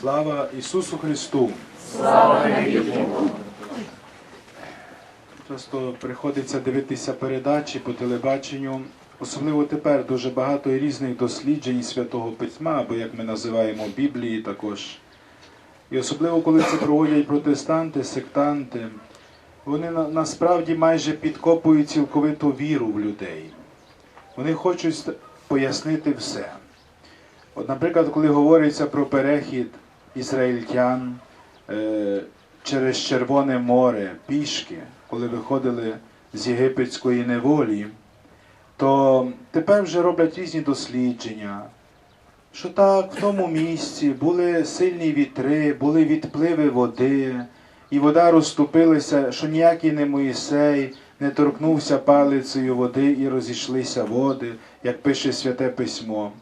Слава Ісусу Христу! Слава Богу! Часто приходиться дивитися передачі по телебаченню. Особливо тепер дуже багато різних досліджень Святого Письма, або як ми називаємо Біблії також. І особливо, коли це проводять протестанти, сектанти, вони насправді майже підкопують цілковиту віру в людей. Вони хочуть пояснити все. От, наприклад, коли говориться про перехід ізраїльтян е, через Червоне море пішки, коли виходили з єгипетської неволі, то тепер вже роблять різні дослідження, що так, в тому місці були сильні вітри, були відпливи води, і вода розступилася, що ніякий не Моїсей не торкнувся палицею води і розійшлися води, як пише Святе Письмо.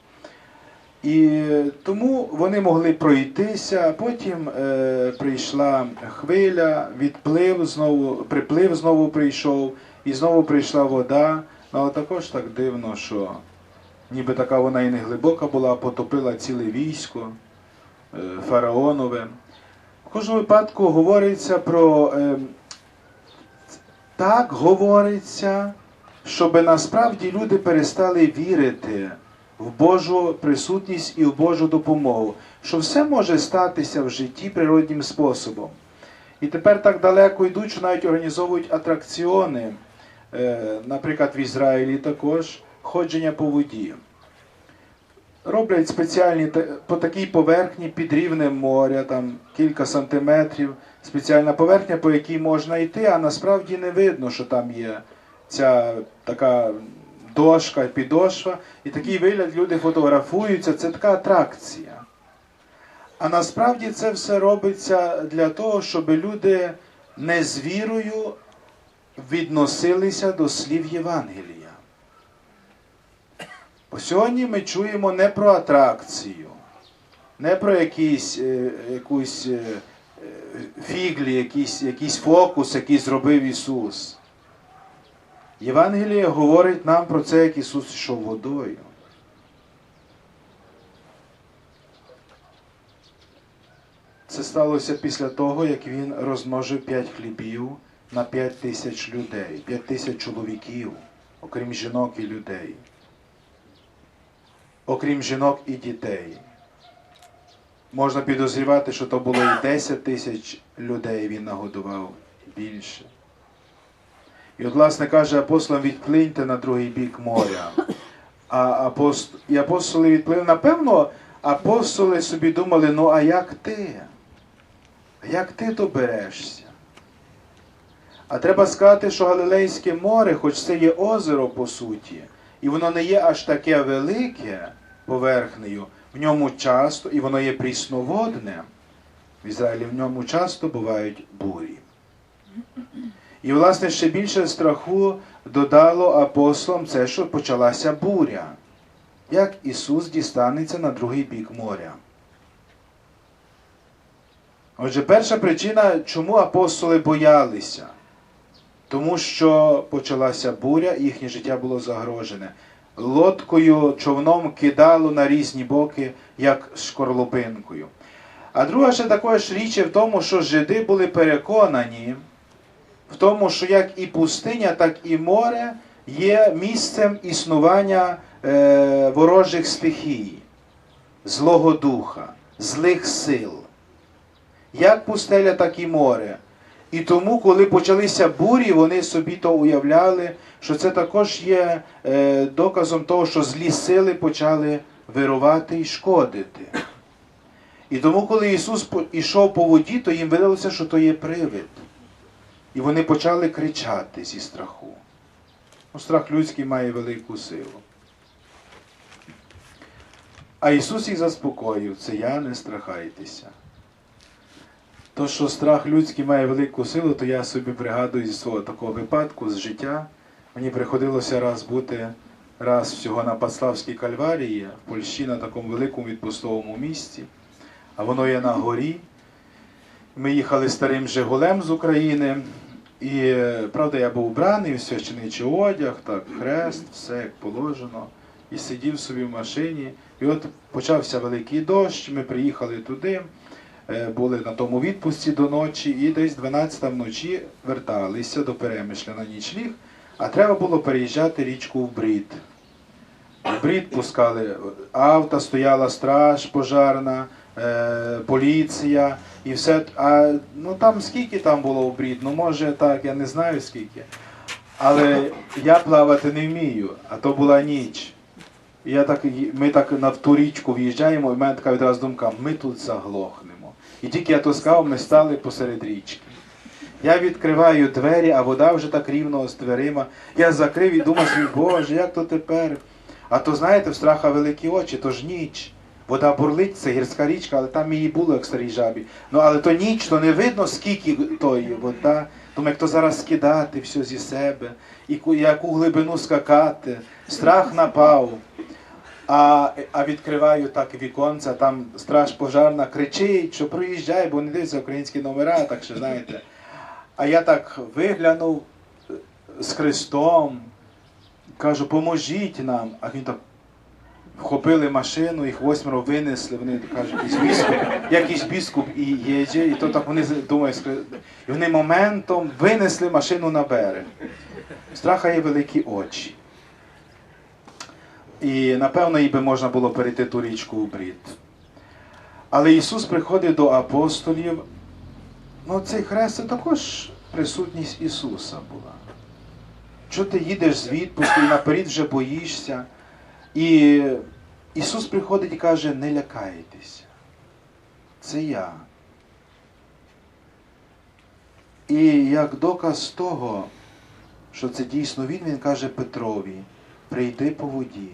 І тому вони могли пройтися, потім е, прийшла хвиля, відплив знову, приплив знову прийшов, і знову прийшла вода. Ну, але також так дивно, що ніби така вона і не глибока була, потопила ціле військо е, фараонове. В кожному випадку говориться про е, так говориться, щоб насправді люди перестали вірити в Божу присутність і в Божу допомогу, що все може статися в житті природнім способом. І тепер так далеко йдуть, що навіть організовують атракціони, е, наприклад, в Ізраїлі також ходження по воді. Роблять спеціальні по такій поверхні під рівнем моря, там кілька сантиметрів, спеціальна поверхня, по якій можна йти, а насправді не видно, що там є ця така дошка, підошва, і такий вигляд люди фотографуються, це така атракція. А насправді це все робиться для того, щоб люди не з вірою відносилися до слів Євангелія. Бо сьогодні ми чуємо не про атракцію, не про якісь, е, якусь е, е, фіглі, якийсь, якийсь фокус, який зробив Ісус. Євангеліє говорить нам про це, як Ісус йшов водою. Це сталося після того, як він розмножив п'ять хлібів на п'ять тисяч людей, п'ять тисяч чоловіків, окрім жінок і людей, окрім жінок і дітей. Можна підозрівати, що то було і 10 тисяч людей він нагодував більше. І от, власне, каже апостолам, відплиньте на другий бік моря. А апост... і апостоли відплили. Напевно, апостоли собі думали, ну а як ти? А як ти то берешся? А треба сказати, що Галилейське море, хоч це є озеро по суті, і воно не є аж таке велике поверхнею, в ньому часто, і воно є прісноводне. В Ізраїлі в ньому часто бувають бурі. І, власне, ще більше страху додало апостолам це, що почалася буря. Як Ісус дістанеться на другий бік моря. Отже, перша причина, чому апостоли боялися. Тому що почалася буря, і їхнє життя було загрожене. Лодкою, човном кидало на різні боки, як шкорлупинкою. А друга ще також річ в тому, що жиди були переконані в тому, що як і пустиня, так і море є місцем існування е, ворожих стихій, Злого Духа, злих сил. Як пустеля, так і море. І тому, коли почалися бурі, вони собі то уявляли, що це також є е, доказом того, що злі сили почали вирувати і шкодити. І тому, коли Ісус ішов по воді, то їм видалося, що то є привид. І вони почали кричати зі страху. Ну, страх людський має велику силу. А Ісус їх заспокоїв, це я не страхайтеся. То, що страх людський має велику силу, то я собі пригадую зі свого такого випадку з життя. Мені приходилося раз бути раз всього на Пацлавській кальварії в Польщі на такому великому відпустовому місці, а воно є на горі. Ми їхали старим Жигулем з України, і е, правда, я був вбраний в священичий одяг, так, хрест, все як положено. І сидів собі в машині. І от почався великий дощ, ми приїхали туди. е, були на тому відпустці до ночі, і десь 12 вночі верталися до Перемишля на нічліг, а треба було переїжджати річку в Брід. В Брід пускали авто, стояла страж пожарна, е, поліція і все. А ну там скільки там було в Брід? Ну може так, я не знаю скільки. Але я плавати не вмію, а то була ніч. Я так, ми так на ту річку в'їжджаємо, і в мене така відразу думка, ми тут заглохнемо. І тільки я то сказав, ми стали посеред річки. Я відкриваю двері, а вода вже так рівно з дверима. Я закрив і думав собі, Боже, як то тепер? А то знаєте, в страха великі очі, то ж ніч. Вода бурлить, це гірська річка, але там її було, як старій жабі. Ну але то ніч, то не видно, скільки тої вода. Думаю, як то зараз скидати все зі себе, і яку глибину скакати. Страх напав. А, а відкриваю так віконця, там страж пожарна кричить, що проїжджай, бо не дивиться українські номера, так що знаєте. А я так виглянув з Христом, кажу, поможіть нам. А він так вхопили машину, їх восьмеро винесли, вони кажуть, якийсь біскуп, якийсь біскуп і їде, і то так вони думають, і вони моментом винесли машину на берег. Страха є великі очі. І напевно їй би можна було перейти ту річку у брід. Але Ісус приходить до апостолів. Ну, цей хрест це також присутність Ісуса була. Що ти їдеш з відпустку і наперед вже боїшся? І Ісус приходить і каже, не лякайтеся. Це я. І як доказ того, що це дійсно він, він каже Петрові, прийди по воді.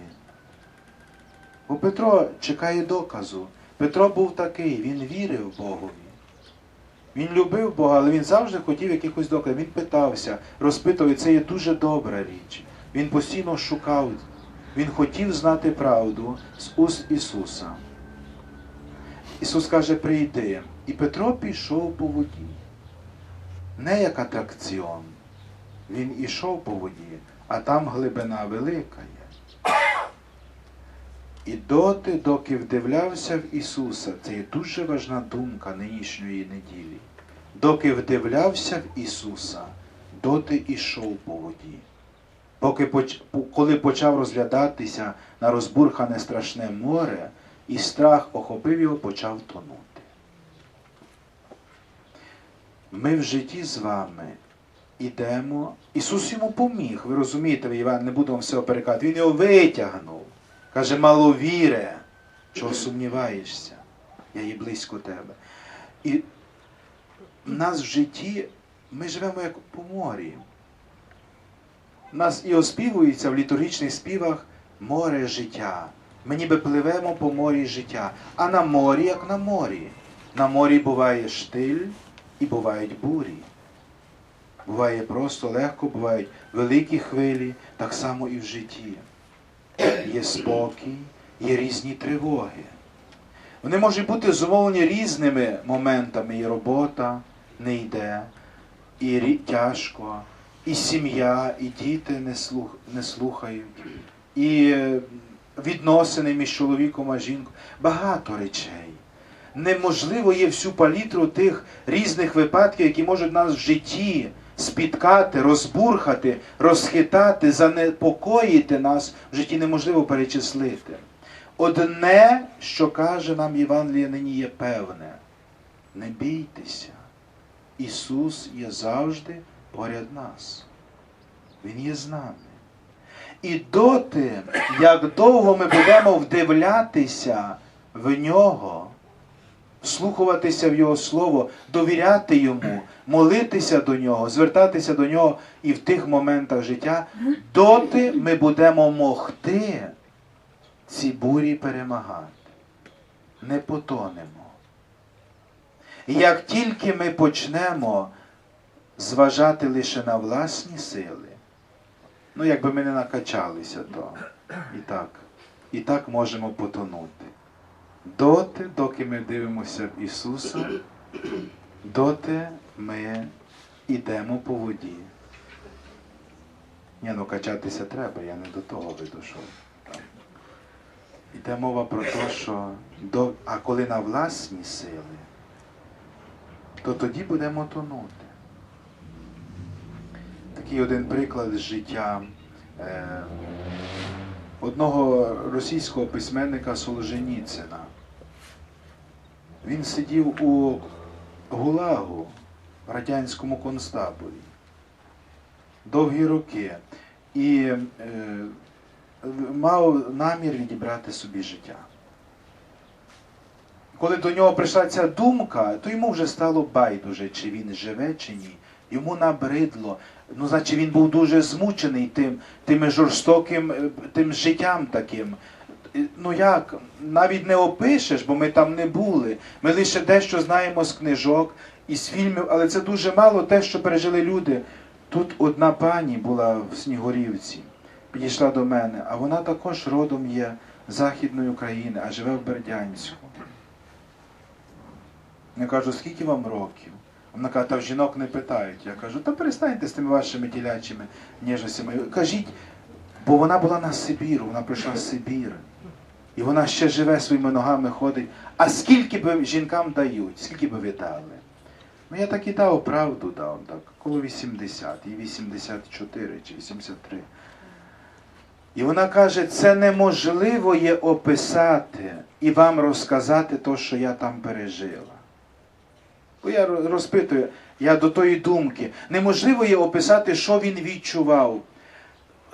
Бо Петро чекає доказу. Петро був такий, він вірив Богові. Він любив Бога, але він завжди хотів якихось доказів. Він питався, розпитував, і це є дуже добра річ. Він постійно шукав, він хотів знати правду з уст Ісуса. Ісус каже, прийди. І Петро пішов по воді. Не як атракціон. Він ішов по воді, а там глибина велика є. І доти, доки вдивлявся в Ісуса, це є дуже важна думка нинішньої неділі. Доки вдивлявся в Ісуса, доти ішов по воді. Поки поч... коли почав розглядатися на розбурхане страшне море, і страх охопив його, почав тонути. Ми в житті з вами ідемо. Ісус йому поміг. Ви розумієте, Іван, не буду вам все перекати. Він його витягнув. Каже, маловіре, чого сумніваєшся, я є близько тебе. І в нас в житті ми живемо як по морі. Нас і оспівується в літургічних співах море життя. Ми ніби пливемо по морі життя. А на морі, як на морі. На морі буває штиль і бувають бурі. Буває просто легко, бувають великі хвилі, так само і в житті. Є спокій, є різні тривоги. Вони можуть бути зумовлені різними моментами. І робота не йде, і тяжко, і сім'я, і діти не, слух, не слухають, і е, відносини між чоловіком і жінкою. Багато речей. Неможливо є всю палітру тих різних випадків, які можуть нас в житті спіткати, розбурхати, розхитати, занепокоїти нас в житті неможливо перечислити. Одне, що каже нам Євангеліє нині є певне. Не бійтеся. Ісус є завжди поряд нас. Він є з нами. І доти, як довго ми будемо вдивлятися в нього, вслухуватися в Його Слово, довіряти Йому, молитися до Нього, звертатися до Нього і в тих моментах життя, доти ми будемо могти ці бурі перемагати. Не потонемо. І як тільки ми почнемо зважати лише на власні сили, ну якби ми не накачалися, то і так, і так можемо потонути. Доти, доки ми дивимося в Ісуса, доти ми йдемо по воді. Ні, ну качатися треба, я не до того видошов. Йде мова про те, що до... а коли на власні сили, то тоді будемо тонути. Такий один приклад з життя е, одного російського письменника Солженіцина. Він сидів у Гулагу радянському концтаборі довгі роки і е, мав намір відібрати собі життя. Коли до нього прийшла ця думка, то йому вже стало байдуже, чи він живе, чи ні. Йому набридло. Ну, значить, він був дуже змучений тим, тим жорстоким, е, тим життям таким. Ну як, навіть не опишеш, бо ми там не були. Ми лише дещо знаємо з книжок і з фільмів, але це дуже мало те, що пережили люди. Тут одна пані була в Снігурівці, підійшла до мене, а вона також родом є Західної України, а живе в Бердянську. Я кажу, скільки вам років? Вона каже, та в жінок не питають. Я кажу, та перестаньте з тими вашими тілячими ніжностями. Кажіть, бо вона була на Сибіру, вона прийшла з Сибіри. І вона ще живе своїми ногами, ходить. А скільки би жінкам дають, скільки би ви дали? Ну я так і дав, правду дав, так, коло 80, і 84 чи 83. І вона каже, це неможливо є описати і вам розказати те, що я там пережила. Бо я розпитую, я до тої думки, неможливо є описати, що він відчував.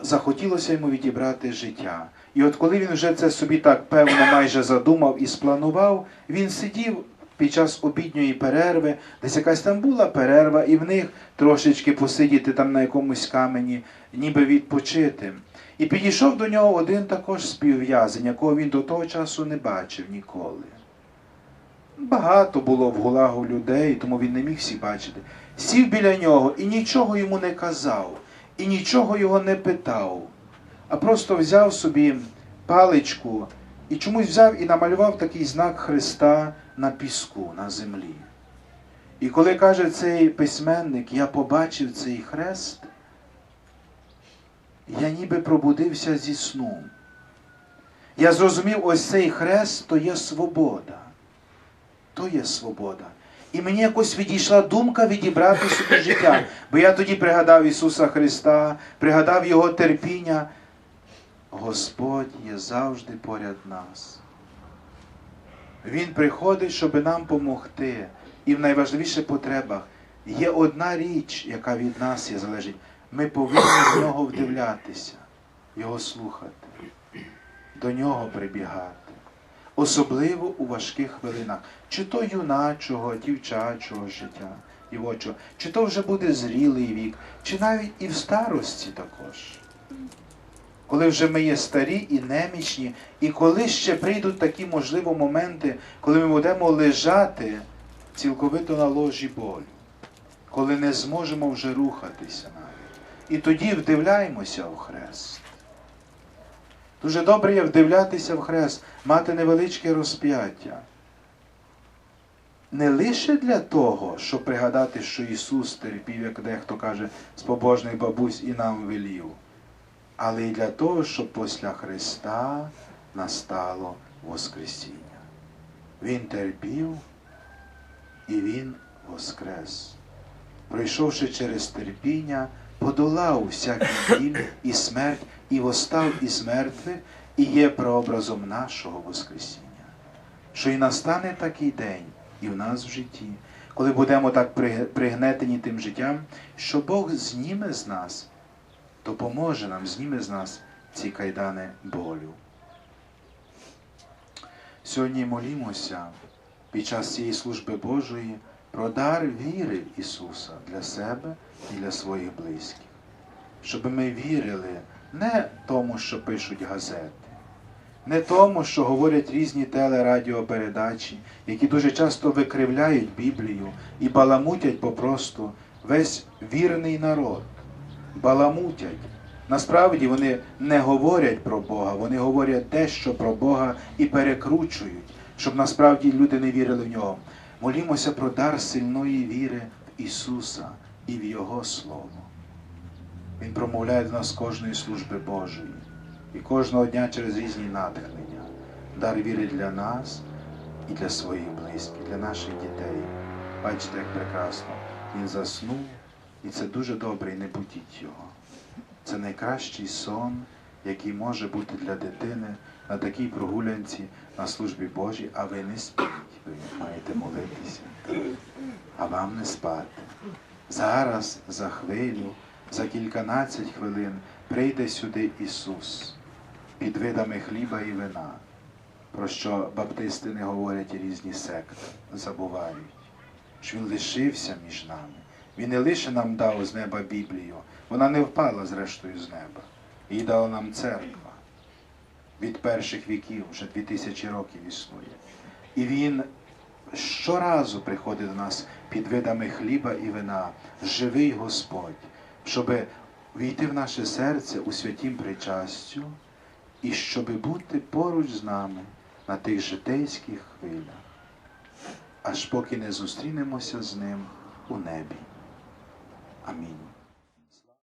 Захотілося йому відібрати життя. І от коли він вже це собі так певно майже задумав і спланував, він сидів під час обідньої перерви, десь якась там була перерва, і в них трошечки посидіти там на якомусь камені, ніби відпочити. І підійшов до нього один також співв'язень, якого він до того часу не бачив ніколи. Багато було в гулагу людей, тому він не міг всіх бачити. Сів біля нього і нічого йому не казав, і нічого його не питав, а просто взяв собі паличку і чомусь взяв і намалював такий знак Христа на піску, на землі. І коли каже цей письменник, я побачив цей хрест, я ніби пробудився зі сну. Я зрозумів, ось цей хрест то є свобода. То є свобода. І мені якось відійшла думка відібрати собі життя. Бо я тоді пригадав Ісуса Христа, пригадав Його терпіння. Господь є завжди поряд нас. Він приходить, щоб нам допомогти. І в найважливіших потребах є одна річ, яка від нас є залежить. Ми повинні в нього вдивлятися, його слухати, до нього прибігати. Особливо у важких хвилинах, чи то юначого, дівчачого життя, дівочого, чи то вже буде зрілий вік, чи навіть і в старості також. Коли вже ми є старі і немічні, і коли ще прийдуть такі, можливо, моменти, коли ми будемо лежати цілковито на ложі болю, коли не зможемо вже рухатися навіть. І тоді вдивляємося в хрест. Дуже добре є вдивлятися в хрест, мати невеличке розп'яття. Не лише для того, щоб пригадати, що Ісус терпів, як дехто каже, з побожних бабусь і нам велів, але й для того, щоб після Христа настало Воскресіння. Він терпів і Він воскрес. Пройшовши через терпіння, подолав всякий біль і смерть, і восстав із мертвих, і є прообразом нашого Воскресіння. Що і настане такий день і в нас в житті, коли будемо так пригнетені тим життям, що Бог зніме з нас, допоможе нам, зніме з нас ці кайдани болю. Сьогодні молімося під час цієї служби Божої про дар віри Ісуса для себе і для своїх близьких. Щоб ми вірили не тому, що пишуть газети, не тому, що говорять різні телерадіопередачі, які дуже часто викривляють Біблію і баламутять попросту весь вірний народ. Баламутять. Насправді вони не говорять про Бога, вони говорять дещо про Бога і перекручують, щоб насправді люди не вірили в нього. Молімося про дар сильної віри в Ісуса і в Його Слово. Він промовляє до нас кожної служби Божої і кожного дня через різні натхнення. Дар віри для нас і для своїх близьких, для наших дітей. Бачите, як прекрасно. Він заснув, і це дуже добре, і не будіть його. Це найкращий сон, який може бути для дитини на такій прогулянці на службі Божій, а ви не спіть, ви маєте молитися. А вам не спати. Зараз, за хвилю, за кільканадцять хвилин прийде сюди Ісус під видами хліба і вина, про що баптисти не говорять і різні секти, забувають, що Він лишився між нами. Він не лише нам дав з неба Біблію, вона не впала зрештою з неба. Її дала нам церква від перших віків, вже дві тисячі років існує. І Він щоразу приходить до нас під видами хліба і вина, живий Господь, щоб війти в наше серце у святім причастю і щоб бути поруч з нами на тих житейських хвилях, аж поки не зустрінемося з ним у небі. Амінь.